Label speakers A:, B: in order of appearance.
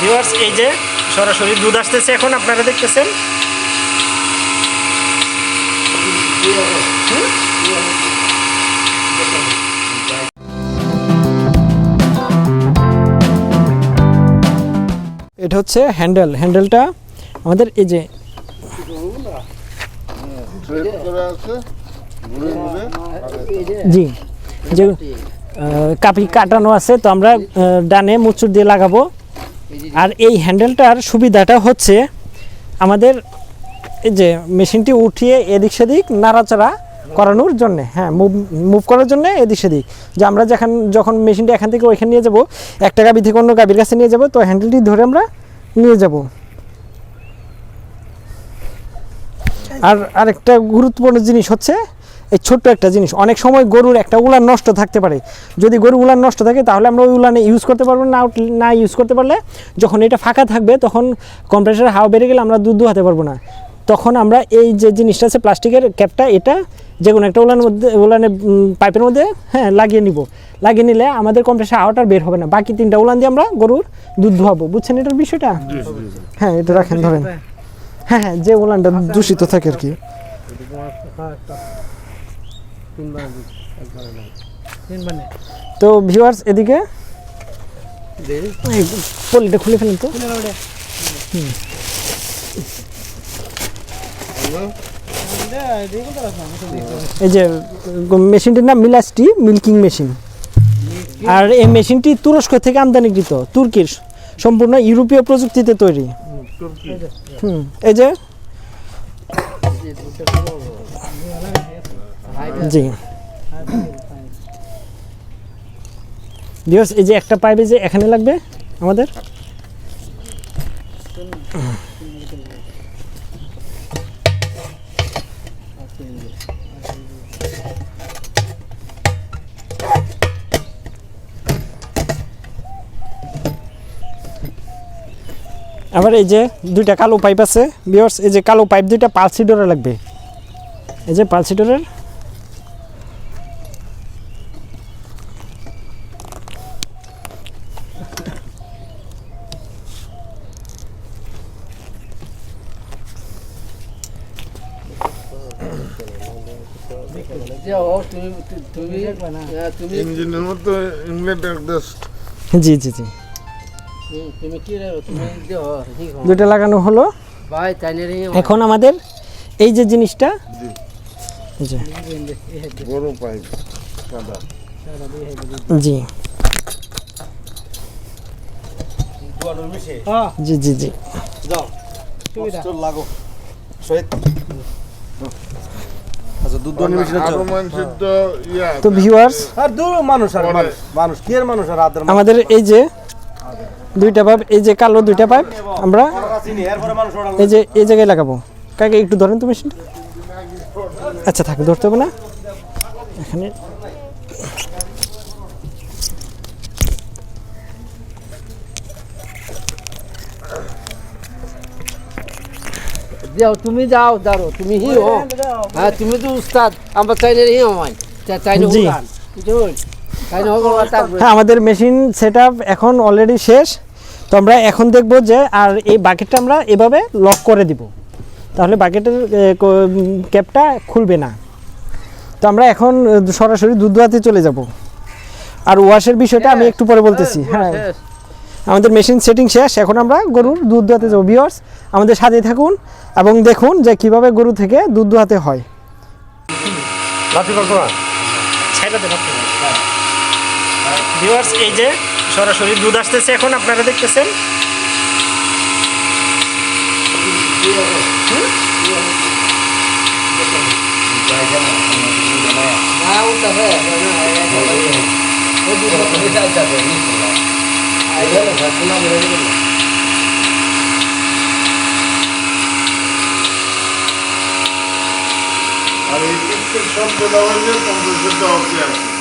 A: Viewers এই যে সরাসরি দুধ আসতেছে এখন, আপনারা দেখতেছেন? এটা হচ্ছে হ্যান্ডেল। হ্যান্ডেলটা আমাদের এই যে জি, যে কাপি কাটানো আছে, তো আমরা ডানে মুচুর দিয়ে লাগাবো। আর এই হ্যান্ডেলটার সুবিধাটা হচ্ছে আমাদের এই যে মেশিনটি উঠিয়ে এদিক সেদিক নাড়াচাড়া করানোর জন্যে হ্যাঁ মুভ মুভ করার জন্য এদিক সেদিক। যে আমরা যখন যখন মেশিনটা এখান থেকে ওইখানে নিয়ে যাব একটা গাবি থেকে অন্য গাবির কাছে নিয়ে যাব, তো হ্যান্ডেলটি ধরে আমরা নিয়ে যাব। আর আরেকটা গুরুত্বপূর্ণ জিনিস হচ্ছে এই ছোট্ট একটা জিনিস। অনেক সময় গরুর একটা উলান নষ্ট থাকতে পারে। যদি গরু উলান নষ্ট থাকে তাহলে আমরা ওই উলানে ইউজ করতে পারব না না ইউজ করতে পারলে যখন এটা ফাঁকা থাকবে তখন কম্প্রেসার হাওয়া বেড়ে গেলে আমরা দুধ দুহাতে পারব না। তখন আমরা এই যে জিনিসটা আছে প্লাস্টিকের ক্যাপটা এটা যে কোনো একটা উলানের মধ্যে উলানে পাইপের মধ্যে হ্যাঁ লাগিয়ে নিব। লাগিয়ে নিলে আমাদের কম্প্রেসার হাওয়াটা বের হবে না। বাকি তিনটা উলান দিয়ে আমরা গরুর দুধ ধোয়াবো বুঝছেন এটার বিষয়টা? হ্যাঁ এটা রাখেন ধরেন। হ্যাঁ হ্যাঁ যে উলানটা দূষিত থাকে আর কি। তো ভিউয়ার্স এদিকে? এই পলিটা খুলে ফেলেন তো। এই যে মেশিনটির নাম মিলাসটি মিল্কিং মেশিন। আর এই মেশিনটি তুরস্ক থেকে আমদানিকৃত তুর্কির সম্পূর্ণ ইউরোপীয় প্রযুক্তিতে তৈরি। হুম এই যে। জি। ভিউয়ার্স এই যে একটা পাইপে যে এখানে লাগবে আমাদের? আবার এই যে দুইটা কালো পাইপ আছে। ভিউয়ার্স এই যে কালো পাইপ দুইটা পালসিডোরে লাগবে। এই যে পালসিডোরের
B: যাও তুমি তুমি হ্যাঁ, তুমি
C: ইংল্যান্ড
A: জি জি জি। দুইটা লাগানো হলো। এখন আমাদের এই যে জিনিসটা
C: জি।
A: জি জি জি।
D: আচ্ছা দুধ দোয়ানি মেশিন
C: আরও তো
A: ভিউয়ার্স
D: আর দূর মানুষ আর মানুষ মানুষ কি আর মানুষ আর আদার
A: আমাদের এই যে দুইটা পাইপ এই যে কালো দুইটা পাইপ আমরা এই যে এই জায়গায় লাগাবো। কাকে একটু ধরেন তো মেশিনটা আচ্ছা থাক ধরতে হবে না। এখানে
B: যাও তুমি যাও দাঁড়ো তুমি হি হো হ্যাঁ তুমি তো উস্তাদ আমরা চাইলে হি হমাই চাইলে। উড়ান থাকবে
A: হ্যাঁ আমাদের মেশিন সেট এখন অলরেডি শেষ। তো আমরা এখন দেখব যে আর এই বাকেটটা আমরা এভাবে লক করে দিব। তাহলে বাকেটের ক্যাপটা খুলবে না। তো আমরা এখন সরাসরি দুধ চলে যাব। আর ওয়াশের বিষয়টা আমি একটু পরে বলতেছি। হ্যাঁ। আমাদের মেশিন সেটিং শেষ এখন আমরা গরুর দুধ দোয়াতে যাব ভিওর্স আমাদের সাথে থাকুন এবং দেখুন যে কীভাবে গরু থেকে দুধ দোয়াতে হয় ভিউয়ার্স এই যে সরাসরি দুধ আসতেছে এখন আপনারা দেখতেছেন
B: হ্যাঁ
C: আর এই সব দেওয়া হয়েছে কম্পিউটারটা অফ আছে।